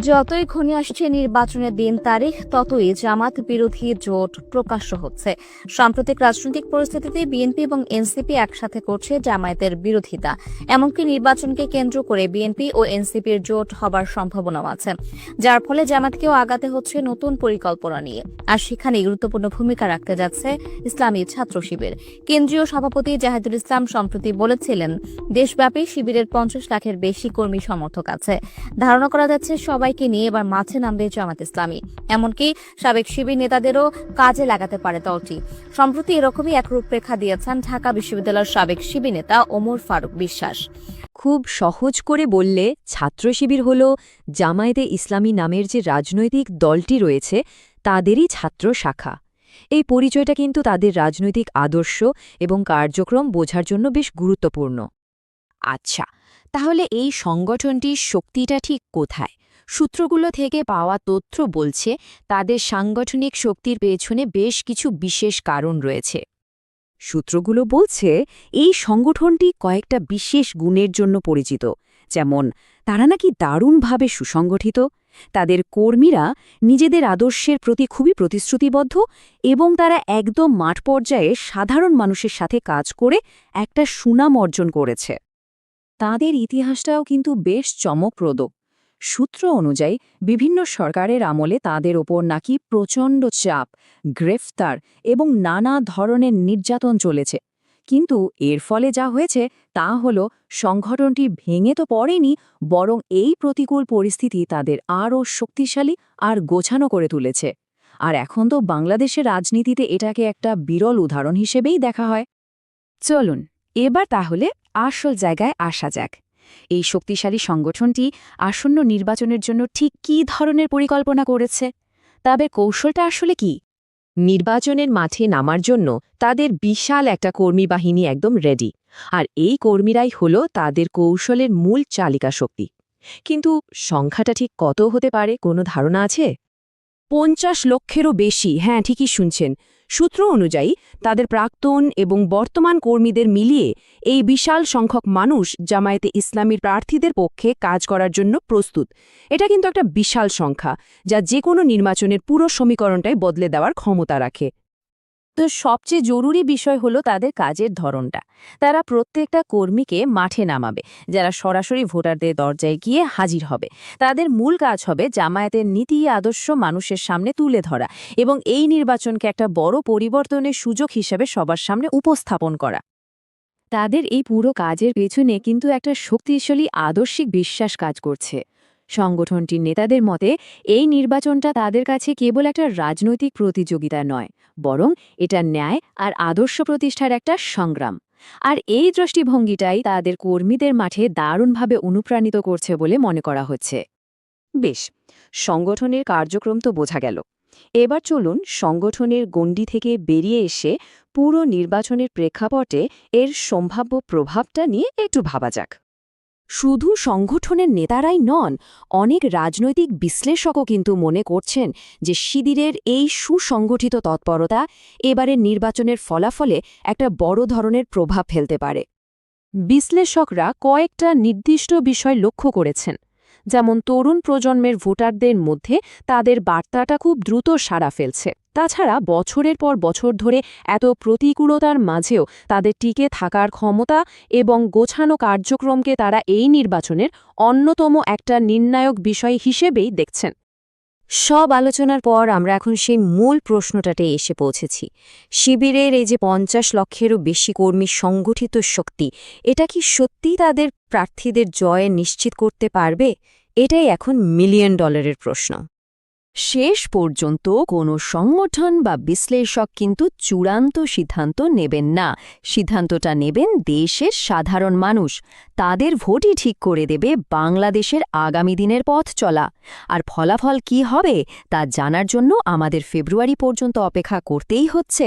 যতই ঘনিয়ে আসছে নির্বাচনের দিন তারিখ, ততই জামাত বিরোধী জোট প্রকাশ্য হচ্ছে। সাম্প্রতিক রাজনৈতিক পরিস্থিতিতে বিএনপি এবং এনসিপি একসাথে করছে জামায়াতের বিরোধিতা। এমনকি নির্বাচনকে কেন্দ্র করে বিএনপি ও এনসিপির জোট হবার সম্ভাবনাও আছে। যার ফলে জামাতকেও আগাতে হচ্ছে নতুন পরিকল্পনা নিয়ে। আর সেখানে গুরুত্বপূর্ণ ভূমিকা রাখতে যাচ্ছে ইসলামী ছাত্র শিবির। কেন্দ্রীয় সভাপতি জাহিদুল ইসলাম সম্প্রতি বলেছিলেন, দেশব্যাপী শিবিরের পঞ্চাশ লাখের বেশি কর্মী সমর্থক আছে। ধারণা করা যাচ্ছে সবাইকে নিয়ে এবার মাঠে নামবে জামাত ইসলামী। এমনকি সাবেক শিবির নেতাদেরও কাজে লাগাতে পারে দলটি। সম্প্রতি এরকমই এক রূপরেখা দিয়েছেন ঢাকা বিশ্ববিদ্যালয়ের সাবেক শিবির নেতা ওমর ফারুক বিশ্বাস। খুব সহজ করে বললে ছাত্র শিবির হল জামায়াতে ইসলামী নামের যে রাজনৈতিক দলটি রয়েছে, তাদেরই ছাত্র শাখা। এই পরিচয়টা কিন্তু তাদের রাজনৈতিক আদর্শ এবং কার্যক্রম বোঝার জন্য বেশ গুরুত্বপূর্ণ। আচ্ছা তাহলে এই সংগঠনটির শক্তিটা ঠিক কোথায়? সূত্রগুলো থেকে পাওয়া তথ্য বলছে, তাদের সাংগঠনিক শক্তির পেছনে বেশ কিছু বিশেষ কারণ রয়েছে। সূত্রগুলো বলছে, এই সংগঠনটি কয়েকটা বিশেষ গুণের জন্য পরিচিত, যেমন তারা নাকি দারুণভাবে সুসংগঠিত, তাদের কর্মীরা নিজেদের আদর্শের প্রতি খুবই প্রতিশ্রুতিবদ্ধ এবং তারা একদম মাঠ পর্যায়ে সাধারণ মানুষের সাথে কাজ করে একটা সুনাম অর্জন করেছে। তাদের ইতিহাসটাও কিন্তু বেশ চমকপ্রদ। সূত্র অনুযায়ী, বিভিন্ন সরকারের আমলে তাদের ওপর নাকি প্রচণ্ড চাপ, গ্রেফতার এবং নানা ধরনের নির্যাতন চলেছে। কিন্তু এর ফলে যা হয়েছে, তা হল সংগঠনটি ভেঙে তো পড়েনি, বরং এই প্রতিকূল পরিস্থিতি তাদের আরও শক্তিশালী আর গোছানো করে তুলেছে। আর এখন তো বাংলাদেশের রাজনীতিতে এটাকে একটা বিরল উদাহরণ হিসেবেই দেখা হয়। চলুন, এবার তাহলে আসল জায়গায় আসা যাক। এই শক্তিশালী সংগঠনটি আসন্ন নির্বাচনের জন্য ঠিক কী ধরনের পরিকল্পনা করেছে? তবে কৌশলটা আসলে কি? নির্বাচনের মাঠে নামার জন্য তাদের বিশাল একটা কর্মী বাহিনী একদম রেডি আর এই কর্মীরাই হল তাদের কৌশলের মূল চালিকা শক্তি কিন্তু সংখ্যাটা ঠিক কত হতে পারে কোনো ধারণা আছে? পঞ্চাশ লক্ষেরও বেশি হ্যাঁ ঠিকই শুনছেন। সূত্র অনুযায়ী, তাদের প্রাক্তন এবং বর্তমান কর্মীদের মিলিয়ে এই বিশাল সংখ্যক মানুষ জামায়াতে ইসলামীর প্রার্থীদের পক্ষে কাজ করার জন্য প্রস্তুত। এটা কিন্তু একটা বিশাল সংখ্যা, যা যে কোনো নির্বাচনের পুরো সমীকরণটাই বদলে দেওয়ার ক্ষমতা রাখে। তো সবচেয়ে জরুরি বিষয় হলো তাদের কাজের ধরনটা। তারা প্রত্যেকটা কর্মীকে মাঠে নামাবে, যারা সরাসরি ভোটারদের দরজায় গিয়ে হাজির হবে। তাদের মূল কাজ হবে জামায়াতের নীতি, আদর্শ মানুষের সামনে তুলে ধরা এবং এই নির্বাচনকে একটা বড় পরিবর্তনের সুযোগ হিসেবে সবার সামনে উপস্থাপন করা। তাদের এই পুরো কাজের পেছনে কিন্তু একটা শক্তিশালী, আদর্শিক বিশ্বাস কাজ করছে। সংগঠনটির নেতাদের মতে, এই নির্বাচনটা তাদের কাছে কেবল একটা রাজনৈতিক প্রতিযোগিতা নয়, বরং এটা ন্যায় আর আদর্শ প্রতিষ্ঠার একটা সংগ্রাম। আর এই দৃষ্টিভঙ্গিটাই তাদের কর্মীদের মাঠে দারুণভাবে অনুপ্রাণিত করছে বলে মনে করা হচ্ছে। বেশ, সংগঠনের কার্যক্রম তো বোঝা গেল। এবার চলুন সংগঠনের গণ্ডি থেকে বেরিয়ে এসে পুরো নির্বাচনের প্রেক্ষাপটে এর সম্ভাব্য প্রভাবটা নিয়ে একটু ভাবা যাক। শুধু সংগঠনের নেতারাই নন, অনেক রাজনৈতিক বিশ্লেষকও কিন্তু মনে করছেন যে শিদিরের এই সুসংগঠিত তৎপরতা এবারের নির্বাচনের ফলাফলে একটা বড় ধরনের প্রভাব ফেলতে পারে। বিশ্লেষকরা কয়েকটা নির্দিষ্ট বিষয় লক্ষ্য করেছেন। যেমন তরুণ প্রজন্মের ভোটারদের মধ্যে তাদের বার্তাটা খুব দ্রুত সাড়া ফেলছে। তাছাড়া বছরের পর বছর ধরে এত প্রতিকূলতার মাঝেও তাদের টিকে থাকার ক্ষমতা এবং গোছানো কার্যক্রমকে তারা এই নির্বাচনের অন্যতম একটা নির্ণায়ক বিষয় হিসেবেই দেখছেন। সব আলোচনার পর আমরা এখন সেই মূল প্রশ্নটাতে এসে পৌঁছেছি। শিবিরের এই যে পঞ্চাশ লক্ষেরও বেশি কর্মী সংগঠিত শক্তি, এটা কি সত্যি তাদের প্রার্থীদের জয় নিশ্চিত করতে পারবে? এটাই এখন মিলিয়ন ডলারের প্রশ্ন। শেষ পর্যন্ত কোনো সংগঠন বা বিশ্লেষক কিন্তু চূড়ান্ত সিদ্ধান্ত নেবেন না। সিদ্ধান্তটা নেবেন দেশের সাধারণ মানুষ। তাদের ভোটই ঠিক করে দেবে বাংলাদেশের আগামী দিনের পথ চলা। আর ফলাফল কি হবে তা জানার জন্য আমাদের ফেব্রুয়ারি পর্যন্ত অপেক্ষা করতেই হচ্ছে।